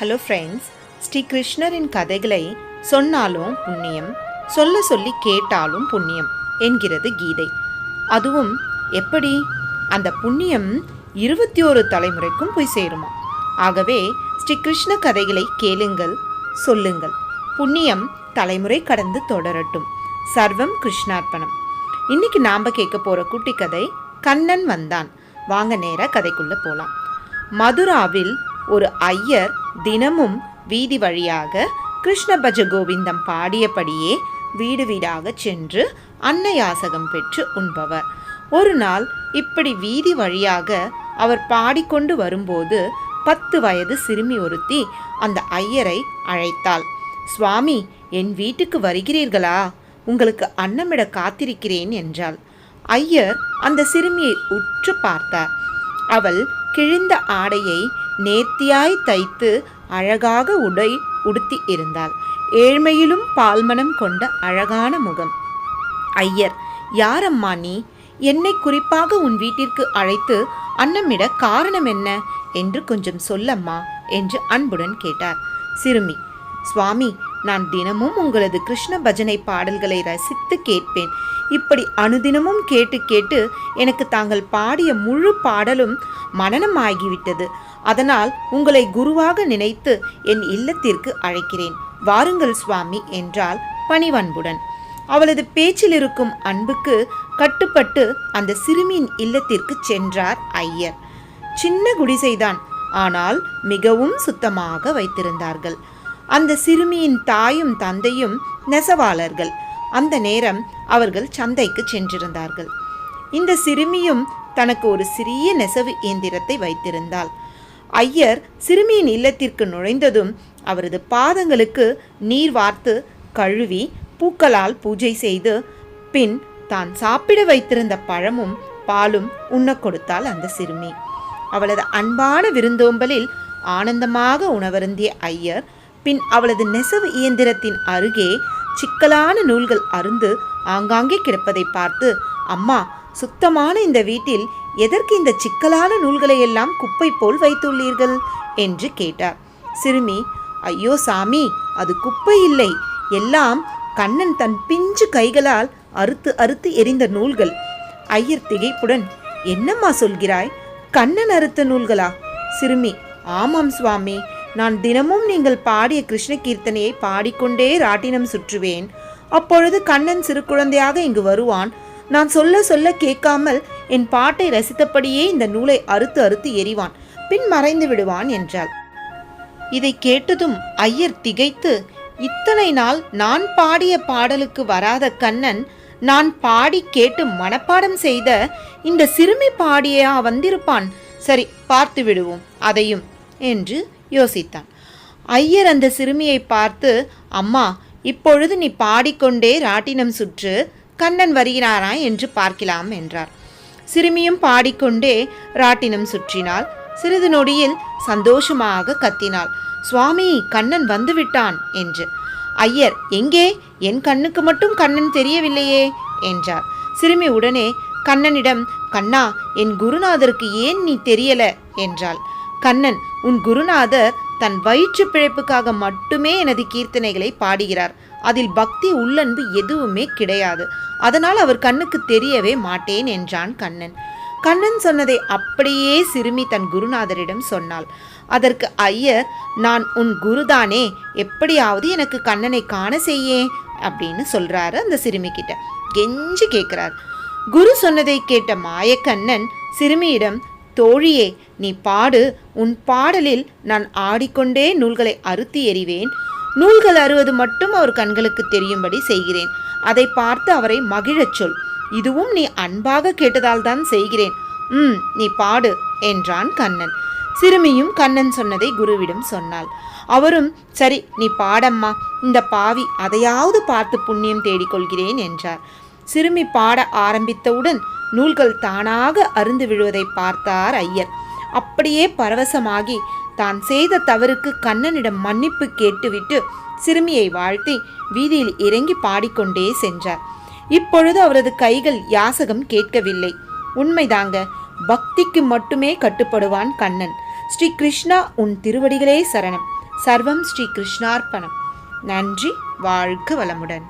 Hello friends Sri கிருஷ்ணரின் கதைகளை சொன்னாலும் புண்ணியம் சொல்ல சொல்லி கேட்டாலும் புண்ணியம் என்கிறது கீதை. அதுவும் எப்படி? அந்த புண்ணியம் இருபத்தி ஒரு தலைமுறைக்கும் போய் சேருமா? ஆகவே ஸ்ரீ கிருஷ்ண கதைகளை கேளுங்கள் சொல்லுங்கள். புண்ணியம் தலைமுறை கடந்து தொடரட்டும். சர்வம் கிருஷ்ணார்ப்பணம். இன்னைக்கு நாம் கேட்க போகிற குட்டி கதை கண்ணன் வந்தான். வாங்க நேராக கதைக்குள்ளே போகலாம் மதுராவில் ஒரு ஐயர் தினமும் வீதி வழியாக கிருஷ்ண பஜ கோவிந்தம் பாடியபடியே வீடு வீடாக சென்று அன்னயாசகம் பெற்று உண்பவர். ஒரு நாள் இப்படி வீதி வழியாக அவர் பாடிக்கொண்டு வரும்போது பத்து வயது சிறுமி ஒருத்தி அந்த ஐயரை அழைத்தாள். சுவாமி என் வீட்டுக்கு வருகிறீர்களா? உங்களுக்கு அன்னமிட காத்திருக்கிறேன் என்றாள். ஐயர் அந்த சிறுமியை உற்று பார்த்தார். அவள் கிழிந்த ஆடையை நேர்த்தியாய் தைத்து அழகாக உடை உடுத்தி இருந்தாள். ஏழ்மையிலும் பால்மனம் கொண்ட அழகான முகம். ஐயர் யாரம்மா நீ? என்னை குறிப்பாக உன் வீட்டிற்கு அழைத்து அன்னமிட காரணம் என்ன? என்று கொஞ்சம் சொல்லம்மா என்று அன்புடன் கேட்டார். சிறுமி சுவாமி நான் தினமும் உங்களது கிருஷ்ண பஜனை பாடல்களை ரசித்து கேட்பேன். இப்படி அனுதினமும் கேட்டு கேட்டு எனக்கு தாங்கள் பாடிய முழு பாடலும் மனனம் ஆகிவிட்டது அதனால் உங்களை குருவாக நினைத்து என் இல்லத்திற்கு அழைக்கிறேன். வாருங்கள் சுவாமி என்றால் பணிவன்புடன். அவளது பேச்சில் இருக்கும் அன்புக்கு கட்டுப்பட்டு அந்த சிறுமியின் இல்லத்திற்கு சென்றார் ஐயர். சின்ன குடிசைதான். ஆனால் மிகவும் சுத்தமாக வைத்திருந்தார்கள். அந்த சிறுமியின் தாயும் தந்தையும் நெசவாளர்கள். அந்த நேரம் அவர்கள் சந்தைக்கு சென்றிருந்தார்கள். இந்த சிறுமியும் தனக்கு ஒரு சிறிய நெசவு இயந்திரத்தை வைத்திருந்தாள். ஐயர் சிறுமியின் இல்லத்திற்கு நுழைந்ததும் அவரது பாதங்களுக்கு நீர் வார்த்து கழுவி பூக்களால் பூஜை செய்து பின் தான் சாப்பிட வைத்திருந்த பழமும் பாலும் உண்ணக் கொடுத்தாள் அந்த சிறுமி. அவளது அன்பான விருந்தோம்பலில் ஆனந்தமாக உணவருந்திய ஐயர் பின் அவளது நெசவு இயந்திரத்தின் அருகே சிக்கலான நூல்கள் அருந்து ஆங்காங்கே கிடப்பதை பார்த்து அம்மா சுத்தமான இந்த வீட்டில் எதற்கு இந்த சிக்கலான நூல்களை எல்லாம் குப்பை போல் வைத்துள்ளீர்கள்? என்று கேட்டார். சிறுமி ஐயோ சாமி அது குப்பை இல்லை. எல்லாம் கண்ணன் தன் பிஞ்சு கைகளால் அறுத்து அறுத்து எரிந்த நூல்கள். ஐயர் திகைப்புடன் என்னம்மா சொல்கிறாய்? கண்ணன் அறுத்த நூல்களா? சிறுமி ஆமாம் சுவாமி. நான் தினமும் நீங்கள் பாடிய கிருஷ்ண கீர்த்தனையை பாடிக்கொண்டே ராட்டினம் சுற்றுவேன். அப்பொழுது கண்ணன் சிறு குழந்தையாக இங்கு வருவான். நான் சொல்ல சொல்ல கேட்காமல் என் பாட்டை ரசித்தபடியே இந்த நூலை அறுத்து அறுத்து எறிவான். பின் மறைந்து விடுவான் என்றாள். இதை கேட்டதும் ஐயர் திகைத்து இத்தனை நாள் நான் பாடிய பாடலுக்கு வராத கண்ணன் நான் பாடி கேட்டு மனப்பாடம் செய்த இந்த சிறுமி பாடியா வந்திருப்பான். சரி பார்த்து விடுவோம். அதையும் என்று யோசித்தான். ஐயர் அந்த சிறுமியை பார்த்து அம்மா இப்பொழுது நீ பாடிக்கொண்டே ராட்டினம் சுற்று கண்ணன் வருகிறாரா என்று பார்க்கலாம் என்றார். சிறுமியும் பாடிக்கொண்டே ராட்டினம் சுற்றினாள். சிறிது நொடியில் சந்தோஷமாக கத்தினாள். சுவாமி கண்ணன் வந்துவிட்டான் என்று. ஐயர் எங்கே? என் கண்ணுக்கு மட்டும் கண்ணன் தெரியவில்லையே என்றார். சிறுமி உடனே கண்ணனிடம் கண்ணா என் குருநாதருக்கு ஏன் நீ தெரியல என்றாள். கண்ணன் உன் குருநாதர் தன் வயிற்று பிழைப்புக்காக மட்டுமே எனது கீர்த்தனைகளை பாடுகிறார். அதில் பக்தி உள்ளன்பு எதுவுமே கிடையாது. அதனால் அவர் கண்ணுக்கு தெரியவே மாட்டேன் என்றான் கண்ணன். கண்ணன் சொன்னதை அப்படியே சிறுமி தன் குருநாதரிடம் சொன்னாள். அதற்கு ஐயர் நான் உன் குருதானே எப்படியாவது எனக்கு கண்ணனை காண செய்யே அப்படின்னு சொல்றாரு அந்த சிறுமி கிட்ட. கெஞ்சி கேட்கிறார். குரு சொன்னதை கேட்ட மாயக்கண்ணன் சிறுமியிடம் தோழியே நீ பாடு. உன் பாடலில் நான் ஆடிக்கொண்டே நூல்களை அறுத்து எறிவேன். நூல்கள் அறுவது மட்டும் அவர் கண்களுக்கு தெரியும்படி செய்கிறேன். அதை பார்த்து அவரை மகிழச் சொல். இதுவும் நீ அன்பாக கேட்டதால் தான் செய்கிறேன். ம் நீ பாடு என்றான் கண்ணன். சிறுமியும் கண்ணன் சொன்னதை குருவிடம் சொன்னாள். அவரும் சரி நீ பாடம்மா. இந்த பாவி அதையாவது பார்த்து புண்ணியம் தேடிக்கொள்கிறேன் என்றார். சிறுமி பாட ஆரம்பித்தவுடன் நூல்கள் தானாக அருந்து விழுவதை பார்த்தார் ஐயர். அப்படியே பரவசமாகி தான் செய்த தவறுக்கு கண்ணனிடம் மன்னிப்பு கேட்டுவிட்டு சிறுமியை வாழ்த்தி வீதியில் இறங்கி பாடிக்கொண்டே சென்றார். இப்பொழுது அவரது கைகள் யாசகம் கேட்கவில்லை. உண்மைதாங்க பக்திக்கு மட்டுமே கட்டுப்படுவான் கண்ணன். ஸ்ரீ கிருஷ்ணா உன் திருவடிகளே சரணம். சர்வம் ஸ்ரீ கிருஷ்ணார்ப்பணம். நன்றி வாழ்க வளமுடன்.